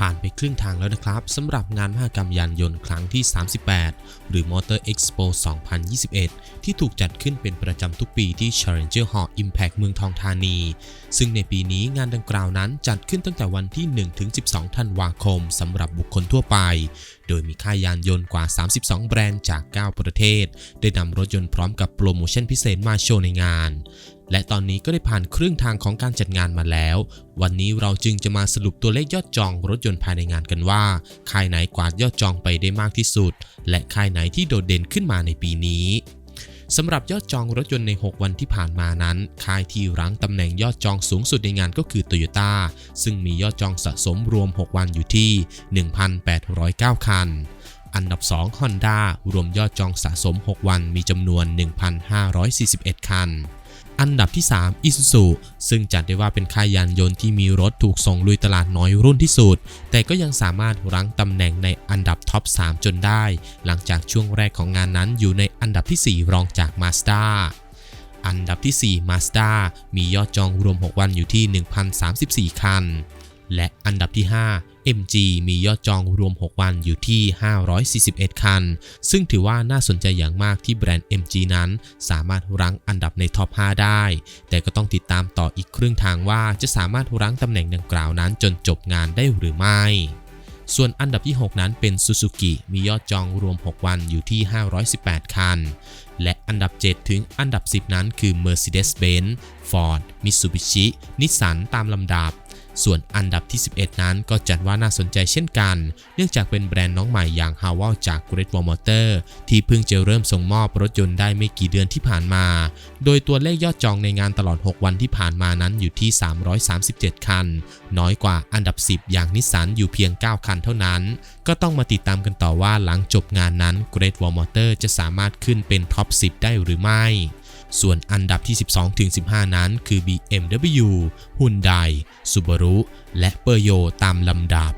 ผ่านไปครึ่งทางแล้วนะครับสำหรับงานมหกรรมยานยนต์ครั้งที่ 38 หรือ Motor Expo 2021 ที่ถูกจัดขึ้นเป็นประจำทุกปีที่ Challenger Hall Impact เมืองทองธานี ซึ่งในปีนี้งานดังกล่าวนั้นจัดขึ้นตั้งแต่วันที่ 1-12 ธันวาคมสำหรับบุคคลทั่วไป โดยมีค่ายยานยนต์กว่า 32 แบรนด์จาก 9 ประเทศ ได้นำรถยนต์พร้อมกับโปรโมชั่นพิเศษมาโชว์ในงาน และตอนนี้ก็ได้ผ่านครึ่งทางของการจัดงานมาแล้ว วันนี้เราจึงจะมาสรุปตัวเลขยอดจองรถยนต์ภายในงานกันว่าค่ายไหนกวาดยอดจองไปได้มากที่สุด และค่ายไหนที่โดดเด่นขึ้นมาในปีนี้สำหรับยอดจองรถยนต์ใน 6 วันที่ผ่านมานั้น ค่ายที่รั้งตำแหน่งยอดจองสูงสุดในงานก็คือ Toyota ซึ่งมียอดจองสะสมรวม 6 วันอยู่ที่ 1,809 คัน อันดับ 2 Honda รวมยอดจองสะสม 6 วันมีจำนวน 1,541 คัน อันดับที่ 3 Isuzu ซึ่งจัดได้ว่าเป็นค่ายยานยนต์ที่มีรถถูกส่งลุยตลาดน้อยรุ่นที่สุด แต่ก็ยังสามารถรั้งตำแหน่งในอันดับท็อป 3 จนได้ หลังจากช่วงแรกของงานนั้นอยู่ในอันดับที่ 4 รองจาก Mazda อันดับที่ 4 Mazda มียอดจองรวม 6 วันอยู่ที่ 1,034 คัน และอันดับที่ 5 MG มียอดจองรวม 6 วันอยู่ที่ 541 คัน ซึ่งถือว่าน่าสนใจอย่างมากที่แบรนด์ MG นั้นสามารถรั้งอันดับในท็อป 5 ได้ แต่ก็ต้องติดตามต่ออีกครึ่งทางว่าจะสามารถรั้งตำแหน่งดังกล่าวนั้นจนจบงานได้หรือไม่ส่วนอันดับที่ 6 นั้นเป็น Suzuki มียอดจองรวม 6 วันอยู่ที่ 518 คัน และอันดับ 7 ถึงอันดับ 10 นั้นคือ Mercedes-Benz Ford Mitsubishi Nissan ตามลำดับ ส่วนอันดับที่ 11 นั้นก็จัดว่าน่าสนใจเช่นกัน เนื่องจากเป็นแบรนด์น้องใหม่อย่าง h a w a l จาก Great Wall Motor ที่เพิ่งจะเริ่มส่งมอบรถยนต์ได้ไม่กี่เดือนที่ผ่านมา โดยตัวเลขยอดจองในงานตลอด 6 วันที่ผ่านมานั้นอยู่ที่ 337 คัน น้อยกว่าอันดับ 10 อย่างนิสสันอยู่เพียง 9 คันเท่านั้น ก็ต้องมาติดตามกันต่อว่าหลังจบงานนั้น Great Wall Motor จะสามารถขึ้นเป็นท็อป 10 ได้หรือไม่ ส่วนอันดับที่ 12-15 นั้นคือ BMW Hyundai Subaru และ p e u g e o ตามลำดับ